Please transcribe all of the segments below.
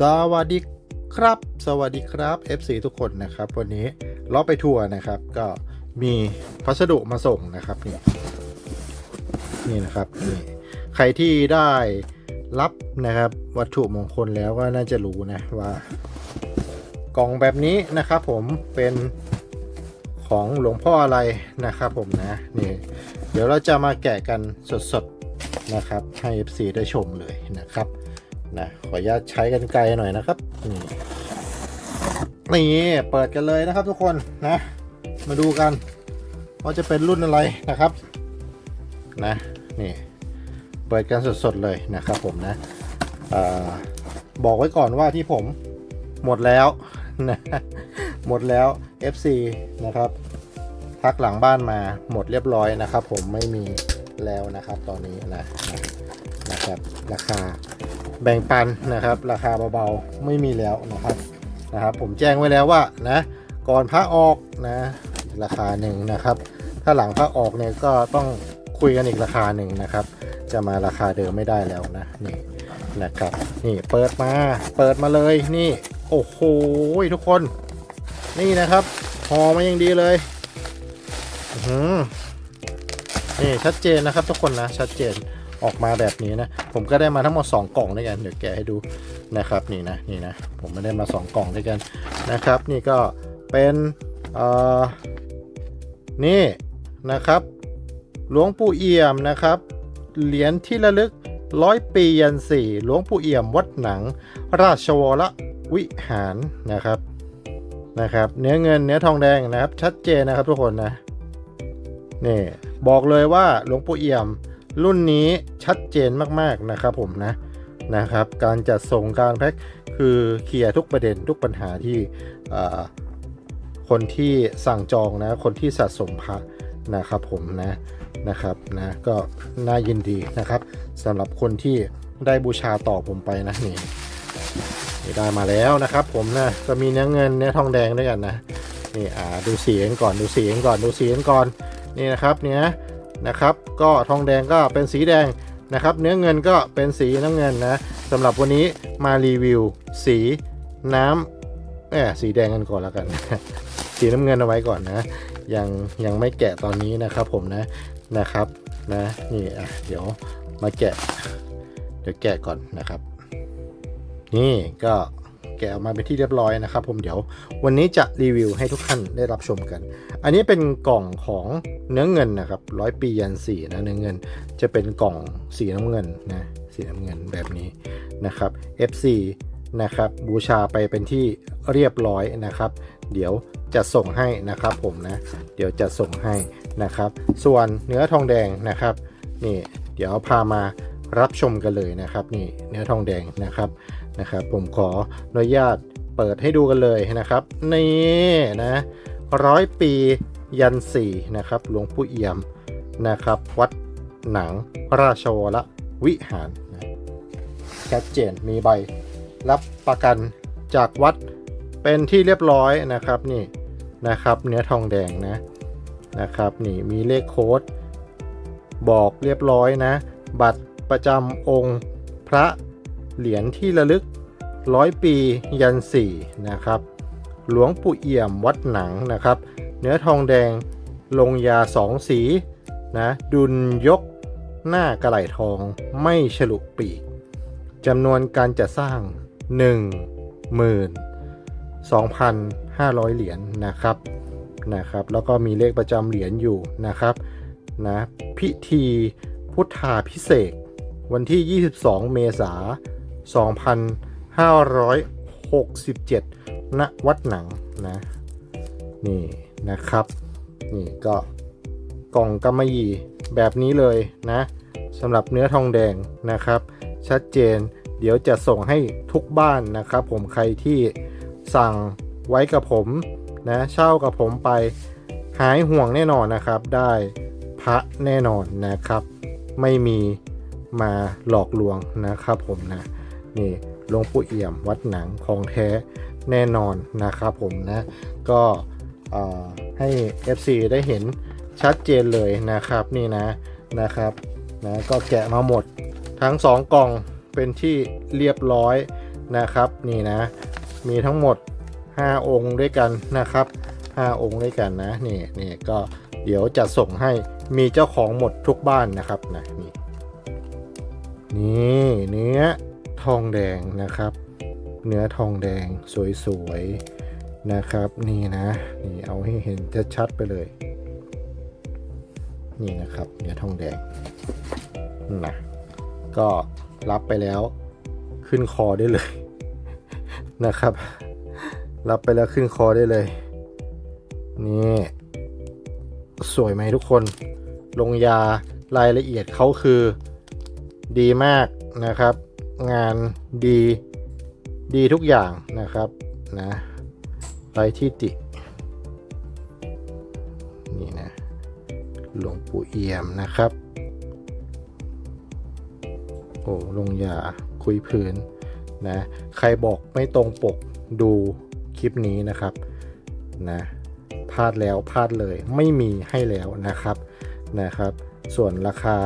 สวัสดีครับ สวัสดีครับ FC ทุกคนนะครับ วันนี้เราไปทัวร์นะครับ ก็มีพัสดุมาส่งนะครับนี่นี่นะครับนี่ใครที่ได้รับนะครับ วัตถุมงคลแล้วก็น่าจะรู้นะว่า กล่องแบบนี้นะครับ ผมเป็นของหลวงพ่ออะไรนะครับ ผมนะนี่เดี๋ยวเราจะมาแกะกันสดๆนะครับให้ FC ได้ชมเลยนะครับ นะขออนุญาตใช้กันไกลหน่อยนะครับนี่นี่เปิดกันเลยนะครับทุกคนนะ มาดูกันว่าจะเป็นรุ่นอะไรนะครับนะนี่เปิดกันสดๆเลยนะครับผมนะอบอกไว้ก่อนว่าที่ผมหมดแล้วนะหมดแล้ว FC นะครับทักหลังบ้านมาหมดเรียบร้อยนะครับ ผมไม่มีแล้วนะครับตอนนี้นะนะครับราคา แบ่งปันนะครับ ราคาเบาๆไม่มีแล้วนะครับนะครับ ผมแจ้งไว้แล้วว่านะก่อนพระออกนะราคาหนึ่งนะครับ ถ้าหลังพระออกเนี่ยก็ต้องคุยกันอีกราคาหนึ่งนะครับ จะมาราคาเดิมไม่ได้แล้วนะนี่นะครับนี่เปิดมาเปิดมาเลยนี่โอ้โหทุกคน นี่นะครับห่อมาอย่างดีเลยอืนี่ชัดเจนนะครับทุกคนนะชัดเจน ออกมาแบบนี้นะ ผมก็ได้มาทั้งหมด 2 กล่องด้วยกัน เดี๋ยวแกะให้ดูนะครับนี่นะนี่นะ ผมไม่ได้มา 2 กล่องด้วยกันนะครับ นี่ก็เป็นเอ่อนี่นะครับหลวงปู่เอี่ยมนะครับ เหรียญที่ระลึกร้อยปียันสี่หลวงปู่เอี่ยมวัดหนัง ราชวรวิหารนะครับนะครับ เนื้อเงินเนื้อทองแดงนะครับ ชัดเจนนะครับทุกคนนะนี่บอกเลยว่าหลวงปู่เอี่ยม รุ่นนี้ชัดเจนมากๆนะครับผมนะนะครับ การจัดส่งการแพ็คคือเคลียร์ทุกประเด็นทุกปัญหาที่คนที่สั่งจองนะ คนที่สะสมพระนะครับผมนะนะครับนะก็น่ายินดีนะครับสำหรับคนที่ได้บูชาต่อผมไปนะนี่นี่ได้มาแล้วนะครับผมนะก็มีเนื้อเงินเนื้อทองแดงด้วยกันนะนี่อ่าดูสีกันก่อนดูสีกันก่อนดูสีกันก่อนนี่นะครับเนี่ย นะครับ ก็ทองแดงก็เป็นสีแดงนะครับ เนื้อเงินก็เป็นสีน้ำเงินนะสำหรับวันนี้มารีวิว สีน้ำเออสีแดงกันก่อนแล้วกัน สีน้ำเงินเอาไว้ก่อนนะยังยังไม่แกะตอนนี้นะครับผมนะนะครับนะนี่อะเดี๋ยวมาแกะ เดี๋ยวแกะก่อนนะครับ นี่ก็ แกะออกมาเป็นที่เรียบร้อยนะครับ ผมเดี๋ยววันนี้จะรีวิวให้ทุกท่านได้รับชมกัน อันนี้เป็นกล่องของเนื้อเงินนะครับร้อยปียันสีนะเนื้อเงิน จะเป็นกล่องสีน้ำเงินนะสีน้ำเงินแบบนี้นะครับ FC นะครับบูชาไปเป็นที่เรียบร้อยนะครับ เดี๋ยวจะส่งให้นะครับผมนะ เดี๋ยวจะส่งให้นะครับ ส่วนเนื้อทองแดงนะครับนี่เดี๋ยวพามารับชมกันเลยนะครับนี่เนื้อทองแดงนะครับ นะครับ ผมขออนุญาตเปิดให้ดูกันเลยนะครับ นี่นะร้อยปียันสี่นะครับหลวงปู่เอี่ยมนะครับ วัดหนังราชวรวิหารนะชัดเจนมีใบ รับประกันจากวัดเป็นที่เรียบร้อยนะครับนี่นะครับ เนื้อทองแดงนะนะครับ นี่มีเลขโค้ด บอกเรียบร้อยนะ บัตรประจำองค์พระ เหรียญที่ระลึกร้อยปียันสี่นะครับ หลวงปู่เอี่ยมวัดหนังนะครับ เนื้อทองแดงลงยาสองสีนะดุลยกหน้ากระไหลทองไม่ฉลุปีกจำนวนการจัดสร้าง1 2,500 เหรียญนะครับนะครับ แล้วก็มีเลขประจำเหรียญอยู่นะครับนะพิธีพุทธาพิเศษ วันที่ 22 เมษายน 2567 ณ วัดหนังนะ นี่นะครับ นี่ก็กล่องกำมะหยี่แบบนี้เลยนะสำหรับเนื้อทองแดงนะครับ ชัดเจน เดี๋ยวจะส่งให้ทุกบ้านนะครับ ผมใครที่สั่งไว้กับผมนะเช่ากับผมไปหายห่วงแน่นอนนะครับ ได้พระแน่นอนนะครับ ไม่มีมาหลอกลวงนะครับผมนะ นี่หลวงปู่เอี่ยมวัดหนังของแท้แน่นอนนะครับผมนะก็เอ่อให้ FC ได้เห็นชัดเจนเลยนะครับนี่นะนะครับนะก็แกะมาหมดทั้ง 2 กล่องเป็นที่เรียบร้อยนะครับนี่นะ มีทั้งหมด 5 องค์ด้วยกันนะครับ 5 องค์ด้วยกันนะนี่นี่ก็เดี๋ยวจะส่งให้มีเจ้าของหมดทุกบ้านนะครับนะนี่นี่เนื้อ ทองแดงนะครับ เนื้อทองแดงสวยๆนะครับ นี่นะนี่เอาให้เห็นชัดๆไปเลย นี่นะครับ เนื้อทองแดงนะก็รับไปแล้วขึ้นคอได้เลยนะครับ รับไปแล้วขึ้นคอได้เลย นี่สวยไหมทุกคน ลงยารายละเอียดเขาคือดีมากนะครับ งานดีดีทุกอย่างนะครับนะไรที่ติ นี่นะหลวงปู่เอี่ยมนะครับ โอ้ลงยาคุยพื้นนะใครบอกไม่ตรงปกดูคลิปนี้นะครับนะพลาดแล้วพลาดเลยไม่มีให้แล้วนะครับนะครับ ส่วนราคา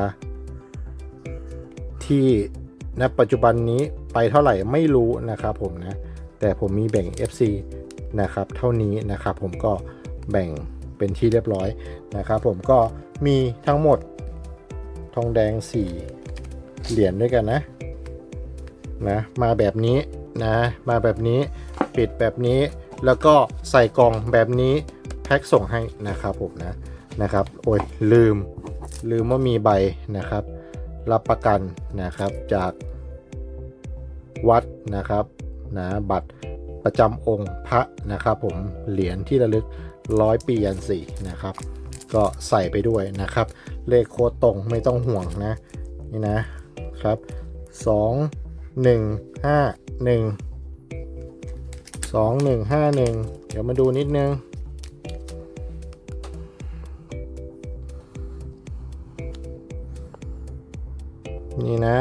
ที่ ณปัจจุบันนี้ไปเท่าไหร่ไม่รู้นะครับผมนะ แต่ผมมีแบ่ง FC นะครับเท่านี้นะครับผมก็แบ่งเป็นที่เรียบร้อยนะครับผมก็มีทั้งหมดทองแดง 4 เหรียญด้วยกันนะนะมาแบบนี้นะมาแบบนี้ปิดแบบนี้แล้วก็ใส่กล่องแบบนี้แพ็คส่งให้นะครับผมนะนะครับโอ้ยลืมลืมว่ามีใบนะครับ รับประกันนะครับจาก วัดนะครับนะบัตรประจำองค์พระนะครับ ผมเหรียญที่ระลึกร้อยปียันสี่นะครับ ก็ใส่ไปด้วยนะครับ เลขโค้ดตรงไม่ต้องห่วงนะนี่นะครับ2 1 5 1 2 1 5 1เดี๋ยวมาดูนิดนึงนี่นะ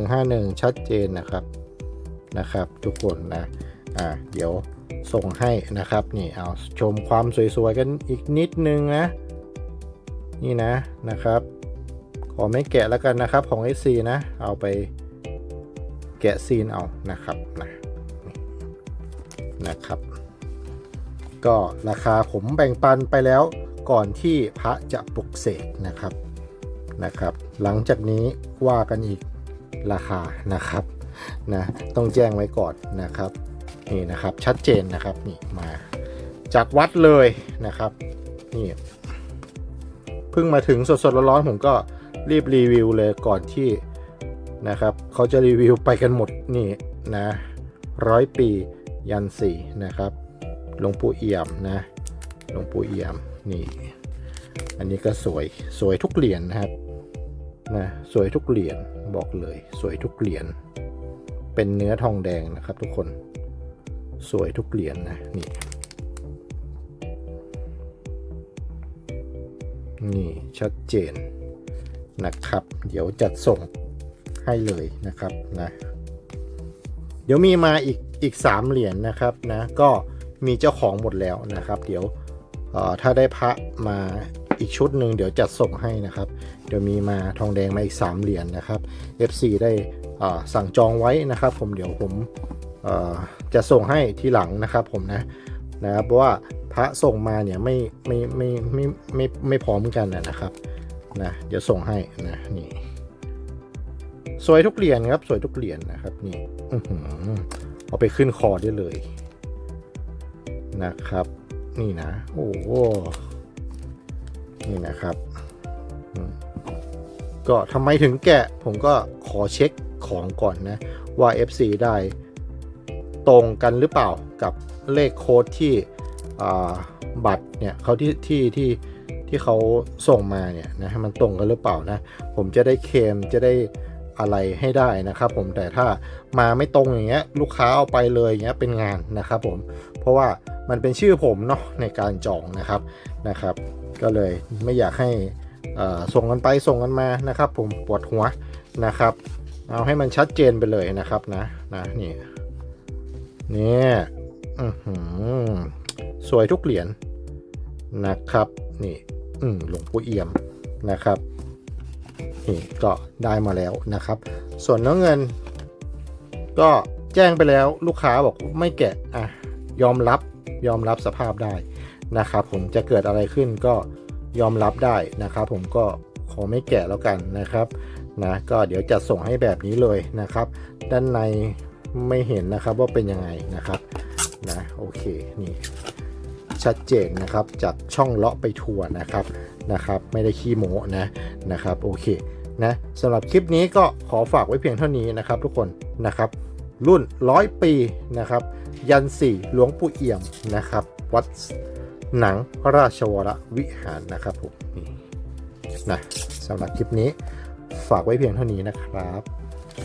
2151 ชัดเจนนะครับ นะครับ ทุกคนนะอ่าเดี๋ยวส่งให้นะครับนี่เอาชมความสวยๆกันอีกนิดนึงนะนี่นะนะครับ ขอไม่แกะแล้วกันนะครับของ SC นะ เอาไปแกะซีนเอานะครับนะนะครับ ก็ราคาผมแบ่งปันไปแล้วก่อนที่พระจะปลุกเสกนะครับนะครับ หลังจากนี้ว่ากันอีกราคานะครับ นะต้องแจ้งไว้ก่อนนะครับนี่นะครับชัดเจนนะครับนี่มาจากวัดเลยนะครับนี่เพิ่งมาถึงสดๆร้อนๆผมก็รีบรีวิวเลยก่อนที่นะครับเขาจะรีวิวไปกันหมดนี่นะร้อยปียันสี่นะครับหลวงปู่เอี่ยมนะหลวงปู่เอี่ยมนี่อันนี้ก็สวยสวยทุกเหรียญนะครับนะสวยทุกเหรียญบอกเลยสวยทุกเหรียญ เป็นเนื้อทองแดงนะครับทุกคนสวยทุกเหรียญนะนี่นี่ชัดเจนนะครับ เดี๋ยวจัดส่งให้เลยนะครับนะ เดี๋ยวมีมาอีกอีก 3 เหรียญนนะครับนะ ก็มีเจ้าของหมดแล้วนะครับ เดี๋ยวถ้าได้พระมาอีกชุดหนึ่งเดี๋ยวจัดส่งให้นะครับ เดี๋ยวมีมาทองแดงมาอีก 3 เหรียญนนะครับ FC ได้ สั่งจองไว้นะครับผมเดี๋ยวผมจะส่งให้ทีหลังนะครับผมนะนะครับเพราะว่าพระส่งมาเนี่ยไม่ไม่ไม่ไม่ไม่ไม่พร้อมกันนะครับนะเดี๋ยวส่งให้นะนี่สวยทุกเหรียญครับสวยทุกเหรียญนะครับนี่เอาไปขึ้นคอได้เลยนะครับ นี่นะโอ้โหนี่นะครับก็ทำไมถึงแกะผมก็ขอเช็ค ของก่อนนะว่า FC ได้ตรงกันหรือเปล่ากับเลขโค้ดที่บัตรเนี่ยเขาที่ที่ที่ที่เขาส่งมาเนี่ยนะให้มันตรงกันหรือเปล่านะ ผมจะได้เคมจะได้อะไรให้ได้นะครับ ผมแต่ถ้ามาไม่ตรงอย่างเงี้ยลูกค้าเอาไปเลยอย่างเงี้ยเป็นงานนะครับผมเพราะว่ามันเป็นชื่อผมเนาะในการจองนะครับนะครับ ก็เลยไม่อยากให้ส่งกันไปส่งกันมานะครับ ผมปวดหัวนะครับ เอาให้มันชัดเจนไปเลยนะครับนะนะนี่นี่สวยทุกเหรียญนะครับ นี่หลวงปู่เอี่ยมนะครับนี่ก็ได้มาแล้วนะครับ ส่วนเนื้อเงิน ก็แจ้งไปแล้วลูกค้าบอกไม่แกะอะยอมรับยอมรับสภาพได้นะครับผมจะเกิดอะไรขึ้นก็ยอมรับได้นะครับ ผมก็ขอไม่แกะแล้วกันนะครับ นะก็เดี๋ยวจะส่งให้แบบนี้เลยนะครับ ด้านในไม่เห็นนะครับว่าเป็นยังไงนะครับนะโอเคนี่ชัดเจนนะครับจากช่องเลาะไปทัวร์นะครับนะครับ ไม่ได้ขี้โมนะนะครับโอเคนะสำหรับคลิปนี้ก็ขอฝากไว้เพียงเท่านี้นะครับ ทุกคนนะครับ รุ่นร้อยปีนะครับ ยันสี่หลวงปู่เอี่ยมนะครับ วัดหนังราชวรวิหารนะครับผมนี่นะสำหรับคลิปนี้ ฝากไว้เพียงเท่านี้นะครับ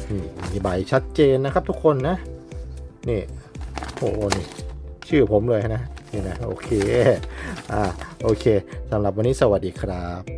นี่มีใบชัดเจนนะครับทุกคนนะ นี่โอ้โหนี่ชื่อผมเลยนะ นี่นะ โอเค อ่า โอเคสำหรับวันนี้สวัสดีครับ